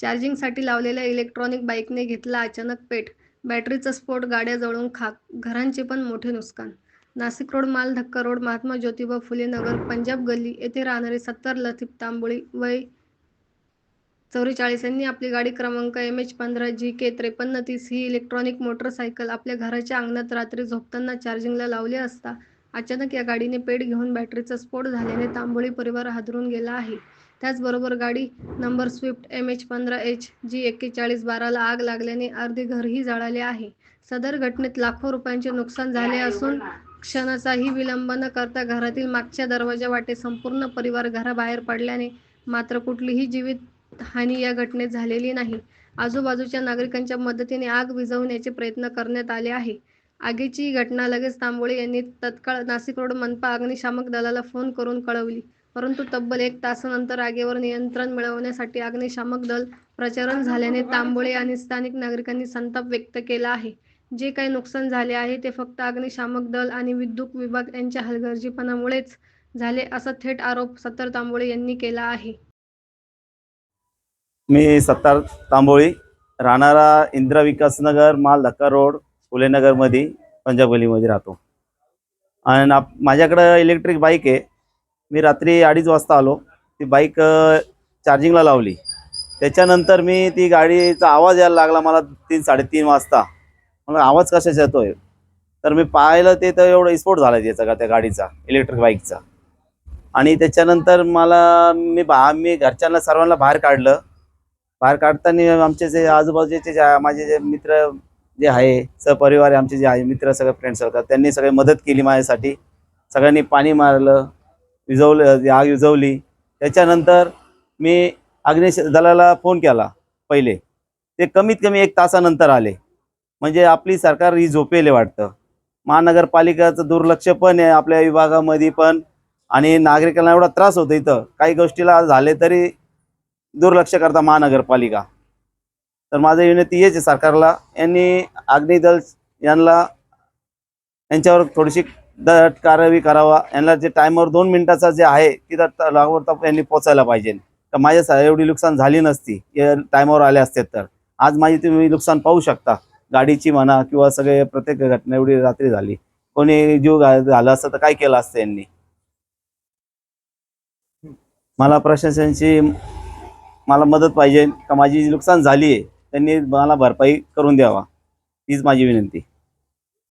चार्जिंगसाठी लावलेल्या इलेक्ट्रॉनिक बाईकने घेतला अचानक पेट. बॅटरीचा स्फोट गाड्या जळून खाक घरांचे पण मोठे नुकसान. नाशिक रोड माल धक्का रोड महात्मा ज्योतिबा फुले नगर पंजाब गल्ली येथे राहणारे सत्तर लतीफ तांबोळी वय चौवेचाळीस यांनी आपली गाडी क्रमांक एम एच पंधरा जी के त्रेपन्न तीस ही इलेक्ट्रॉनिक मोटरसायकल आपल्या घराच्या अंगणात रात्री झोपताना चार्जिंगला लावली असता अचानक या गाडीने पेट घेऊन बॅटरीचा स्फोट झाल्याने तांबोळी परिवार हादरून गेला आहे. त्याचबरोबर गाडी नंबर स्विफ्ट एम एच पंधरा एच जी एक्केचाळीस बाराला आग लागल्याने अर्धे घरही जळाले आहे. सदर घटनेत लाखो रुपयांचे नुकसान झाले असून क्षणाचाही विलंब न करता घरातील मागच्या दरवाजा वाटे संपूर्ण परिवार घराबाहेर पडल्याने मात्र कुठलीही जीवित हानी या घटनेत झालेली नाही. आजूबाजूच्या नागरिकांच्या मदतीने आग विझवण्याचे प्रयत्न करण्यात आले आहे. आगीची घटना लगेच तांबोळे यांनी तत्काळ नाशिक रोड मनपा अग्निशामक दलाला फोन करून कळवली. परंतु तब्बल एक तासानंतर आगीवर नियंत्रण मिळवण्यासाठी अग्निशामक दल प्रचरण झाल्याने तांबोळे आणि स्थानिक नागरिकांनी संताप व्यक्त केला आहे. जे काही नुकसान झाले आहे ते फक्त अग्निशामक दल आणि विद्युत विभाग यांच्या हलगर्जीपणामुळेच झाले असा थेट आरोप सत्तर तांबोळे यांनी केला आहे. मी सत्तार तांबोळी राहणारा इंदिरा विकास नगर माल धक्का रोड फुलेनगरमध्ये पंजाब गलीमध्ये राहतो. आणि आप माझ्याकडं इलेक्ट्रिक बाईक आहे. मी रात्री अडीच वाजता आलो. ती बाईक चार्जिंगला लावली. त्याच्यानंतर मी ती गाडीचा आवाज यायला लागला मला तीन साडेतीन वाजता. मला आवाज कशाचा येतोय? तर मी पाहिलं ते तर एवढं स्फोट झाला त्याचा का त्या गाडीचा इलेक्ट्रिक बाईकचा आणि त्याच्यानंतर मला मी बा मी घरच्यांना सर्वांना बाहेर काढलं. बाहेर काढताना आमचे जे आजूबाजूचे जे माझे जे मित्र जे आहे सहपरिवार आमचे जे आहे मित्र सगळे फ्रेंड सर्कल त्यांनी सगळे मदत केली माझ्यासाठी. सगळ्यांनी पाणी मारलं विझवलं आग विझवली त्याच्यानंतर मी अग्नेश दलाला फोन केला पहिले. ते कमीत कमी एक तासानंतर आले. म्हणजे आपली सरकार ही झोपेले वाटतं. महानगरपालिकाचं दुर्लक्ष पण आहे आपल्या विभागामध्ये पण. आणि नागरिकांना एवढा त्रास होतो इथं. काही गोष्टीला झाले तरी दुर्लक्ष करता महानगरपालिका. तर माझं विनंती हेच आहे सरकारला. यांनी अग्निदल यांना यांच्यावर थोडीशी दट कारवाई करावा. यांना जे टायमवर दोन मिनिटाचा जे आहे तिथं लागवड ताप यांनी पोचायला पाहिजे. तर माझ्या सा- एवढी नुकसान झाली नसती. टायमावर आले असते तर. आज माझी तुम्ही नुकसान पाहू शकता. गाडीची म्हणा किंवा सगळे प्रत्येक घटना एवढी रात्री झाली. कोणी जीव झाला असतं तर काय केलं असतं यांनी? मला प्रशासनाची मला मदत पाहिजे. का माझी जी नुकसान झाली आहे त्यांनी मला भरपाई करून द्यावा. हीच माझी विनंती.